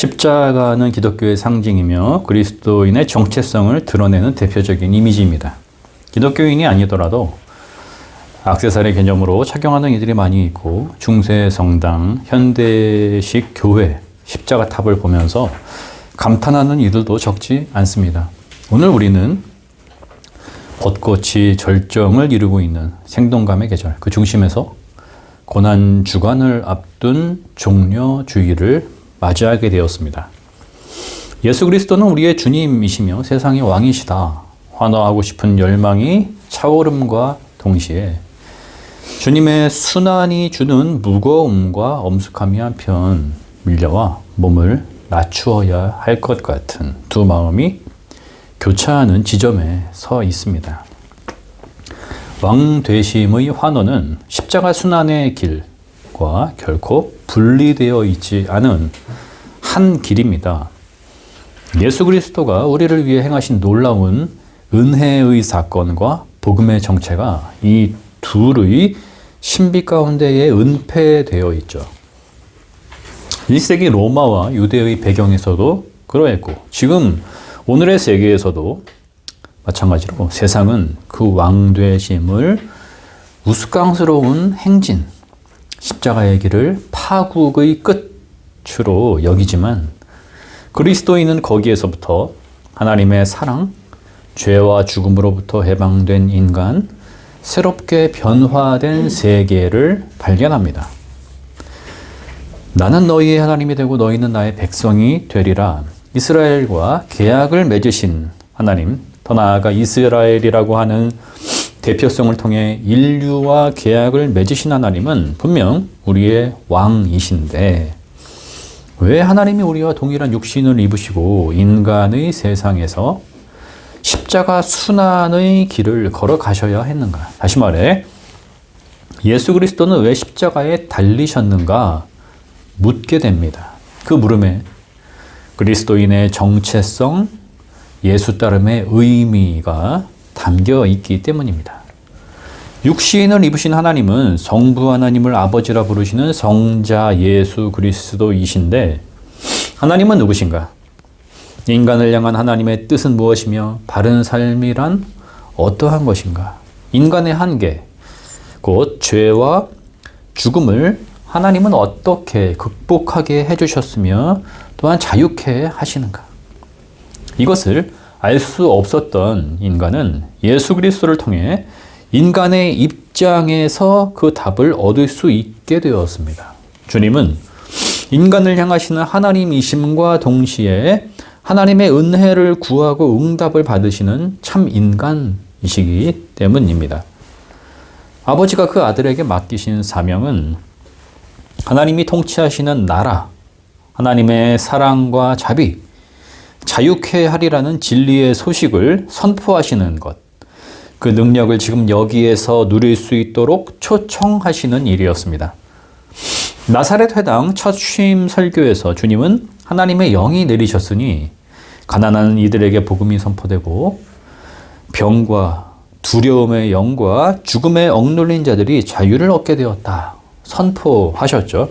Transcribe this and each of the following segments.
십자가는 기독교의 상징이며 그리스도인의 정체성을 드러내는 대표적인 이미지입니다. 기독교인이 아니더라도 악세사리 개념으로 착용하는 이들이 많이 있고 중세 성당, 현대식 교회, 십자가 탑을 보면서 감탄하는 이들도 적지 않습니다. 오늘 우리는 벚꽃이 절정을 이루고 있는 생동감의 계절, 그 중심에서 고난 주간을 앞둔 종려 주일을 맞이하게 되었습니다. 예수 그리스도는 우리의 주님이시며 세상의 왕이시다. 환호하고 싶은 열망이 차오름과 동시에 주님의 순환이 주는 무거움과 엄숙함이 한편 밀려와 몸을 낮추어야 할 것 같은 두 마음이 교차하는 지점에 서 있습니다. 왕 되심의 환호는 십자가 순환의 길 과 결코 분리되어 있지 않은 한 길입니다. 예수 그리스도가 우리를 위해 행하신 놀라운 은혜의 사건과 복음의 정체가 이 둘의 신비 가운데에 은폐되어 있죠. 1세기 로마와 유대의 배경에서도 그러했고, 지금 오늘의 세계에서도 마찬가지로 세상은 그 왕되심을 우스꽝스러운 행진, 십자가의 길을 파국의 끝으로 여기지만 그리스도인은 거기에서부터 하나님의 사랑, 죄와 죽음으로부터 해방된 인간, 새롭게 변화된 세계를 발견합니다. 나는 너희의 하나님이 되고 너희는 나의 백성이 되리라. 이스라엘과 계약을 맺으신 하나님, 더 나아가 이스라엘이라고 하는 대표성을 통해 인류와 계약을 맺으신 하나님은 분명 우리의 왕이신데 왜 하나님이 우리와 동일한 육신을 입으시고 인간의 세상에서 십자가 순환의 길을 걸어가셔야 했는가? 다시 말해, 예수 그리스도는 왜 십자가에 달리셨는가? 묻게 됩니다. 그 물음에 그리스도인의 정체성, 예수 따름의 의미가 담겨 있기 때문입니다. 육신을 입으신 하나님은 성부 하나님을 아버지라 부르시는 성자 예수 그리스도이신데 하나님은 누구신가? 인간을 향한 하나님의 뜻은 무엇이며 바른 삶이란 어떠한 것인가? 인간의 한계, 곧 죄와 죽음을 하나님은 어떻게 극복하게 해주셨으며 또한 자유케 하시는가? 이것을 알 수 없었던 인간은 예수 그리스도를 통해 인간의 입장에서 그 답을 얻을 수 있게 되었습니다. 주님은 인간을 향하시는 하나님이심과 동시에 하나님의 은혜를 구하고 응답을 받으시는 참 인간이시기 때문입니다. 아버지가 그 아들에게 맡기신 사명은 하나님이 통치하시는 나라, 하나님의 사랑과 자비, 자유케 하리라는 진리의 소식을 선포하시는 것, 그 능력을 지금 여기에서 누릴 수 있도록 초청하시는 일이었습니다. 나사렛 회당 첫 취임 설교에서 주님은 하나님의 영이 내리셨으니 가난한 이들에게 복음이 선포되고 병과 두려움의 영과 죽음에 억눌린 자들이 자유를 얻게 되었다. 선포하셨죠.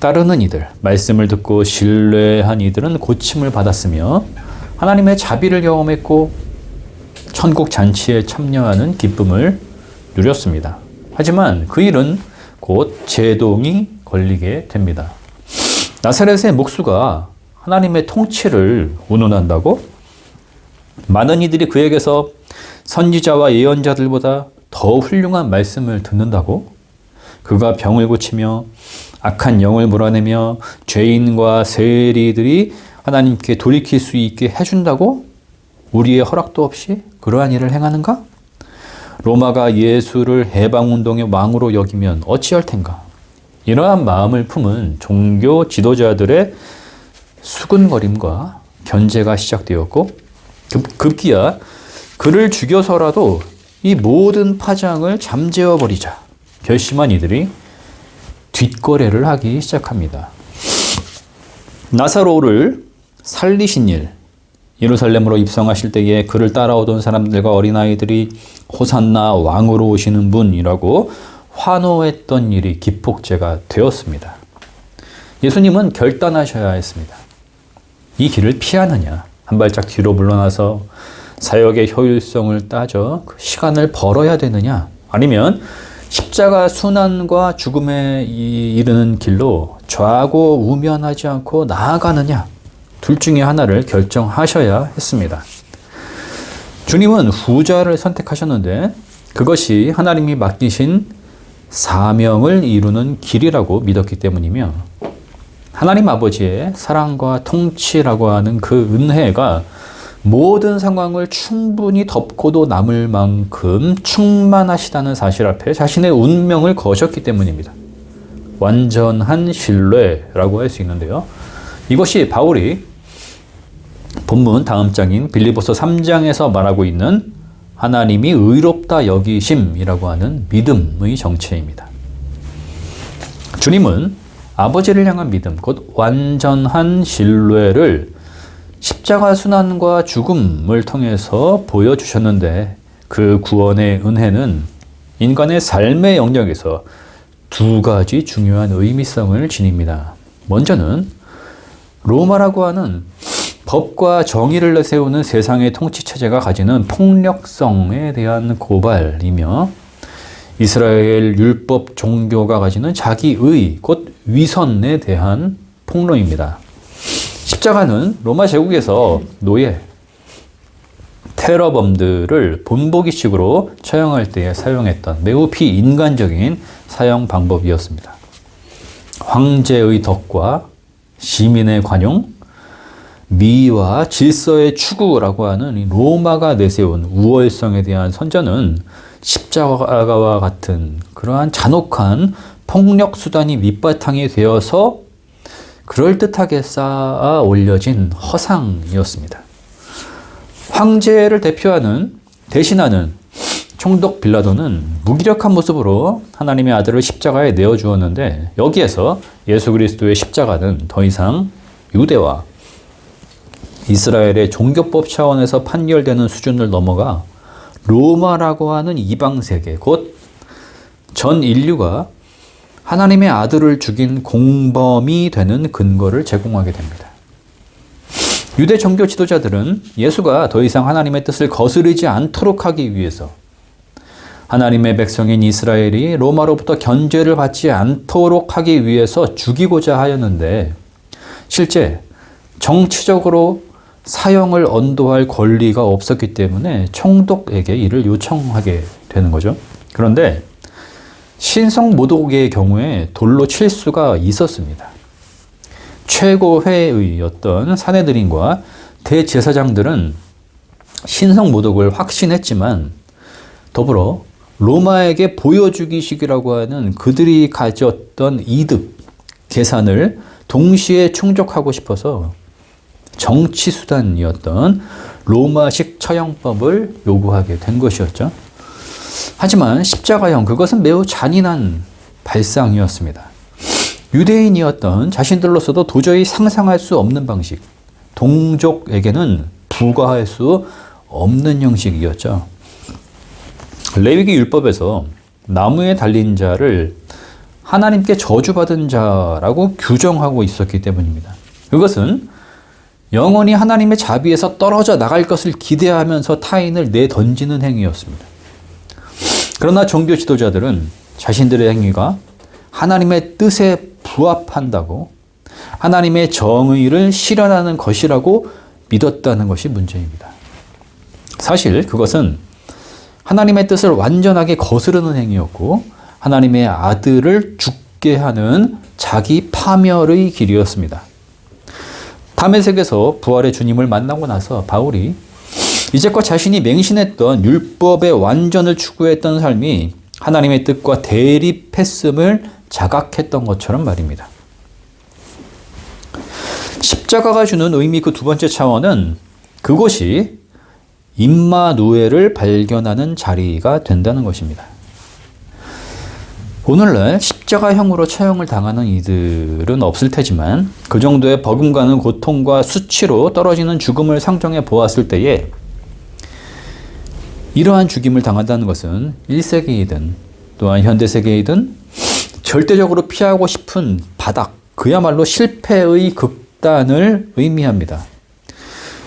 따르는 이들, 말씀을 듣고 신뢰한 이들은 고침을 받았으며 하나님의 자비를 경험했고 천국 잔치에 참여하는 기쁨을 누렸습니다. 하지만 그 일은 곧 제동이 걸리게 됩니다. 나사렛의 목수가 하나님의 통치를 운운한다고 많은 이들이 그에게서 선지자와 예언자들보다 더 훌륭한 말씀을 듣는다고 그가 병을 고치며 악한 영을 몰아내며 죄인과 세리들이 하나님께 돌이킬 수 있게 해준다고 우리의 허락도 없이 그러한 일을 행하는가? 로마가 예수를 해방운동의 왕으로 여기면 어찌할 텐가? 이러한 마음을 품은 종교 지도자들의 수근거림과 견제가 시작되었고 급, 기야 그를 죽여서라도 이 모든 파장을 잠재워 버리자 결심한 이들이 뒷거래를 하기 시작합니다. 나사로를 살리신 일, 예루살렘으로 입성하실 때에 그를 따라오던 사람들과 어린아이들이 호산나 왕으로 오시는 분이라고 환호했던 일이 기폭제가 되었습니다. 예수님은 결단하셔야 했습니다. 이 길을 피하느냐, 한 발짝 뒤로 물러나서 사역의 효율성을 따져 그 시간을 벌어야 되느냐, 아니면 십자가 순환과 죽음에 이르는 길로 좌고 우면하지 않고 나아가느냐, 둘 중에 하나를 결정하셔야 했습니다. 주님은 후자를 선택하셨는데 그것이 하나님이 맡기신 사명을 이루는 길이라고 믿었기 때문이며 하나님 아버지의 사랑과 통치라고 하는 그 은혜가 모든 상황을 충분히 덮고도 남을 만큼 충만하시다는 사실 앞에 자신의 운명을 거셨기 때문입니다. 완전한 신뢰라고 할 수 있는데요. 이것이 바울이 본문 다음 장인 빌리보서 3장에서 말하고 있는 하나님이 의롭다 여기심이라고 하는 믿음의 정체입니다. 주님은 아버지를 향한 믿음, 곧 완전한 신뢰를 십자가 순환과 죽음을 통해서 보여주셨는데 그 구원의 은혜는 인간의 삶의 영역에서 두 가지 중요한 의미성을 지닙니다. 먼저는 로마라고 하는 법과 정의를 내세우는 세상의 통치 체제가 가지는 폭력성에 대한 고발이며 이스라엘 율법 종교가 가지는 자기의 곧 위선에 대한 폭로입니다. 십자가는 로마 제국에서 노예, 테러범들을 본보기식으로 처형할 때에 사용했던 매우 비인간적인 사형 방법이었습니다. 황제의 덕과 시민의 관용, 미와 질서의 추구라고 하는 로마가 내세운 우월성에 대한 선전은 십자가와 같은 그러한 잔혹한 폭력 수단이 밑바탕이 되어서 그럴듯하게 쌓아 올려진 허상이었습니다. 황제를 대표하는 대신하는 총독 빌라도는 무기력한 모습으로 하나님의 아들을 십자가에 내어 주었는데 여기에서 예수 그리스도의 십자가는 더 이상 유대와 이스라엘의 종교법 차원에서 판결되는 수준을 넘어가 로마라고 하는 이방 세계, 곧 전 인류가 하나님의 아들을 죽인 공범이 되는 근거를 제공하게 됩니다. 유대 종교 지도자들은 예수가 더 이상 하나님의 뜻을 거스르지 않도록 하기 위해서 하나님의 백성인 이스라엘이 로마로부터 견제를 받지 않도록 하기 위해서 죽이고자 하였는데 실제 정치적으로 사형을 언도할 권리가 없었기 때문에 총독에게 이를 요청하게 되는 거죠. 그런데 신성 모독의 경우에 돌로 칠 수가 있었습니다. 최고회의였던 사내들인과 대제사장들은 신성 모독을 확신했지만 더불어 로마에게 보여주기식이라고 하는 그들이 가졌던 이득, 계산을 동시에 충족하고 싶어서 정치 수단이었던 로마식 처형법을 요구하게 된 것이었죠. 하지만 십자가형 그것은 매우 잔인한 발상이었습니다. 유대인이었던 자신들로서도 도저히 상상할 수 없는 방식, 동족에게는 불과할 수 없는 형식이었죠. 레위기 율법에서 나무에 달린 자를 하나님께 저주받은 자라고 규정하고 있었기 때문입니다. 그것은 영원히 하나님의 자비에서 떨어져 나갈 것을 기대하면서 타인을 내던지는 행위였습니다. 그러나 종교 지도자들은 자신들의 행위가 하나님의 뜻에 부합한다고 하나님의 정의를 실현하는 것이라고 믿었다는 것이 문제입니다. 사실 그것은 하나님의 뜻을 완전하게 거스르는 행위였고 하나님의 아들을 죽게 하는 자기 파멸의 길이었습니다. 담에색에서 부활의 주님을 만나고 나서 바울이 이제껏 자신이 맹신했던 율법의 완전을 추구했던 삶이 하나님의 뜻과 대립했음을 자각했던 것처럼 말입니다. 십자가가 주는 의미 그 두 번째 차원은 그곳이 임마누엘을 발견하는 자리가 된다는 것입니다. 오늘날 십자가형으로 처형을 당하는 이들은 없을 테지만 그 정도의 버금가는 고통과 수치로 떨어지는 죽음을 상정해 보았을 때에 이러한 죽임을 당한다는 것은 1세기이든 또한 현대 세계이든 절대적으로 피하고 싶은 바닥, 그 그야말로 실패의 극단을 의미합니다.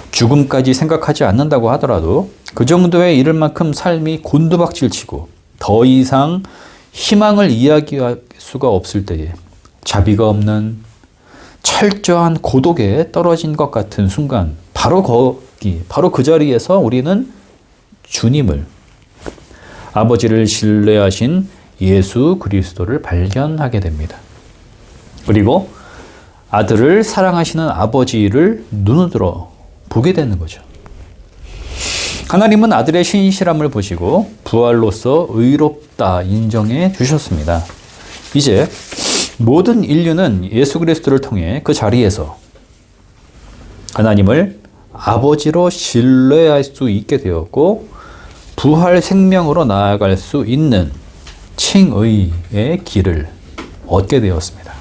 죽음까지 생각하지 않는다고 하더라도 그 정도에 이를 만큼 삶이 곤두박질 치고 더 이상 희망을 이야기할 수가 없을 때에 자비가 없는 철저한 고독에 떨어진 것 같은 순간 바로 거기 바로 그 자리에서 우리는 주님을 아버지를 신뢰하신 예수 그리스도를 발견하게 됩니다. 그리고 아들을 사랑하시는 아버지를 들어 보게 되는 거죠. 하나님은 아들의 신실함을 보시고 부활로서 의롭다 인정해 주셨습니다. 이제 모든 인류는 예수 그리스도를 통해 그 자리에서 하나님을 아버지로 신뢰할 수 있게 되었고 부활 생명으로 나아갈 수 있는 칭의의 길을 얻게 되었습니다.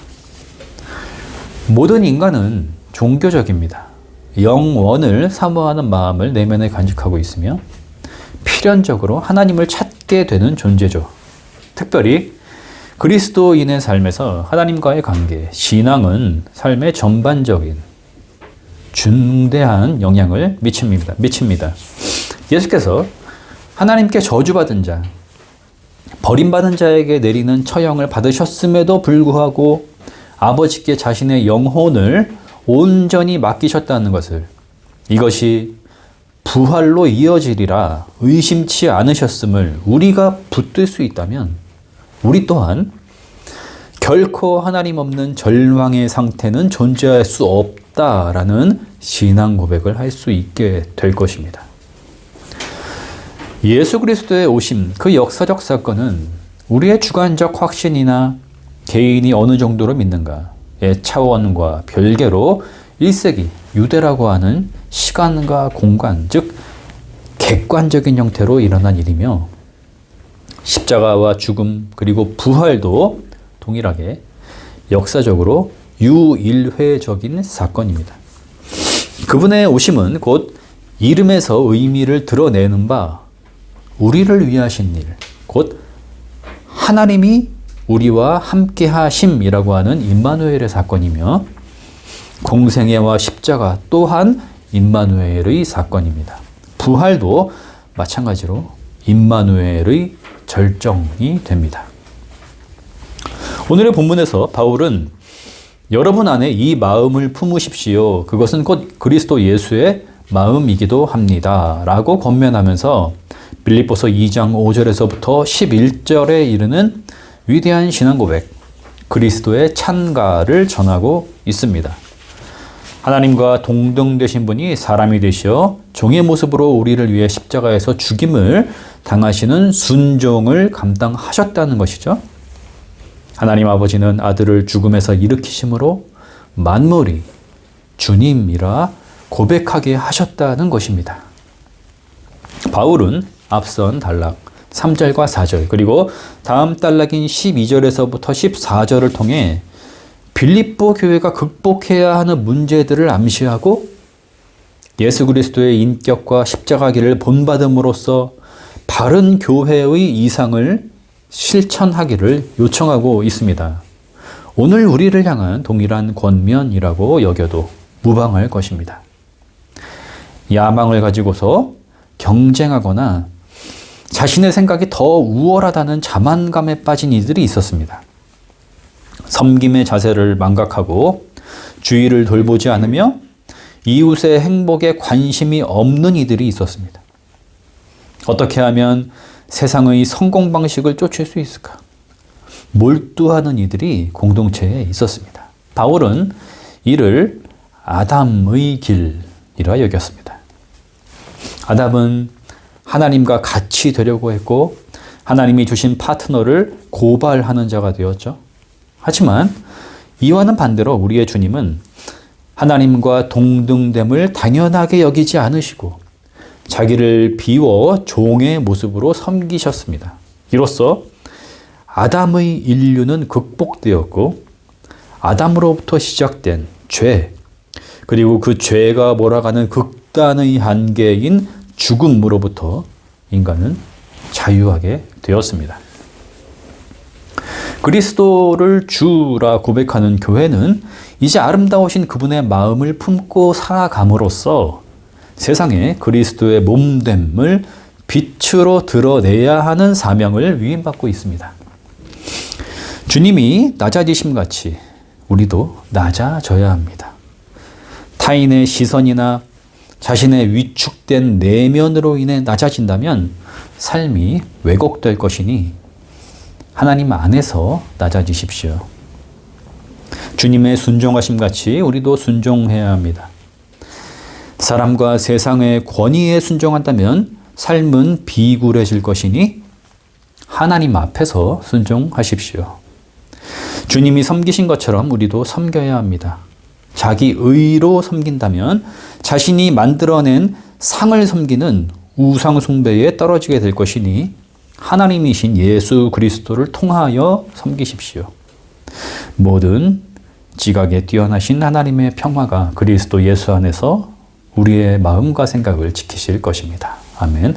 모든 인간은 종교적입니다. 영원을 사모하는 마음을 내면에 간직하고 있으며 필연적으로 하나님을 찾게 되는 존재죠. 특별히 그리스도인의 삶에서 하나님과의 관계, 신앙은 삶의 전반적인 중대한 영향을 미칩니다. 미칩니다. 예수께서 하나님께 저주받은 자, 버림받은 자에게 내리는 처형을 받으셨음에도 불구하고 아버지께 자신의 영혼을 온전히 맡기셨다는 것을 이것이 부활로 이어지리라 의심치 않으셨음을 우리가 붙들 수 있다면 우리 또한 결코 하나님 없는 절망의 상태는 존재할 수 없다라는 신앙 고백을 할 수 있게 될 것입니다. 예수 그리스도의 오심, 그 역사적 사건은 우리의 주관적 확신이나 개인이 어느 정도로 믿는가의 차원과 별개로 1세기 유대라고 하는 시간과 공간, 즉 객관적인 형태로 일어난 일이며 십자가와 죽음 그리고 부활도 동일하게 역사적으로 유일회적인 사건입니다. 그분의 오심은 곧 이름에서 의미를 드러내는 바 우리를 위하신 일, 곧 하나님이 우리와 함께 하심이라고 하는 임마누엘의 사건이며 공생애와 십자가 또한 임마누엘의 사건입니다. 부활도 마찬가지로 임마누엘의 절정이 됩니다. 오늘의 본문에서 바울은 여러분 안에 이 마음을 품으십시오. 그것은 곧 그리스도 예수의 마음이기도 합니다. 라고 권면하면서 빌립보서 2장 5절에서부터 11절에 이르는 위대한 신앙 고백, 그리스도의 찬가를 전하고 있습니다. 하나님과 동등되신 분이 사람이 되시어 종의 모습으로 우리를 위해 십자가에서 죽임을 당하시는 순종을 감당하셨다는 것이죠. 하나님 아버지는 아들을 죽음에서 일으키심으로 만물이 주님이라 고백하게 하셨다는 것입니다. 바울은 앞선 단락 3절과 4절 그리고 다음 단락인 12절에서부터 14절을 통해 빌립보 교회가 극복해야 하는 문제들을 암시하고 예수 그리스도의 인격과 십자가기를 본받음으로써 바른 교회의 이상을 실천하기를 요청하고 있습니다. 오늘 우리를 향한 동일한 권면이라고 여겨도 무방할 것입니다. 야망을 가지고서 경쟁하거나 자신의 생각이 더 우월하다는 자만감에 빠진 이들이 있었습니다. 섬김의 자세를 망각하고 주의를 돌보지 않으며 이웃의 행복에 관심이 없는 이들이 있었습니다. 어떻게 하면 세상의 성공 방식을 쫓을 수 있을까? 몰두하는 이들이 공동체에 있었습니다. 바울은 이를 아담의 길이라 여겼습니다. 아담은 하나님과 같이 되려고 했고 하나님이 주신 파트너를 고발하는 자가 되었죠. 하지만 이와는 반대로 우리의 주님은 하나님과 동등됨을 당연하게 여기지 않으시고 자기를 비워 종의 모습으로 섬기셨습니다. 이로써 아담의 인류는 극복되었고 아담으로부터 시작된 죄 그리고 그 죄가 몰아가는 극단의 한계인 죽음으로부터 인간은 자유하게 되었습니다. 그리스도를 주라 고백하는 교회는 이제 아름다우신 그분의 마음을 품고 살아감으로써 세상에 그리스도의 몸됨을 빛으로 드러내야 하는 사명을 위임받고 있습니다. 주님이 낮아지심 같이 우리도 낮아져야 합니다. 타인의 시선이나 자신의 위축된 내면으로 인해 낮아진다면 삶이 왜곡될 것이니 하나님 안에서 낮아지십시오. 주님의 순종하심 같이 우리도 순종해야 합니다. 사람과 세상의 권위에 순종한다면 삶은 비굴해질 것이니 하나님 앞에서 순종하십시오. 주님이 섬기신 것처럼 우리도 섬겨야 합니다. 자기 의로 섬긴다면 자신이 만들어낸 상을 섬기는 우상 숭배에 떨어지게 될 것이니 하나님이신 예수 그리스도를 통하여 섬기십시오. 모든 지각에 뛰어나신 하나님의 평화가 그리스도 예수 안에서 우리의 마음과 생각을 지키실 것입니다. 아멘.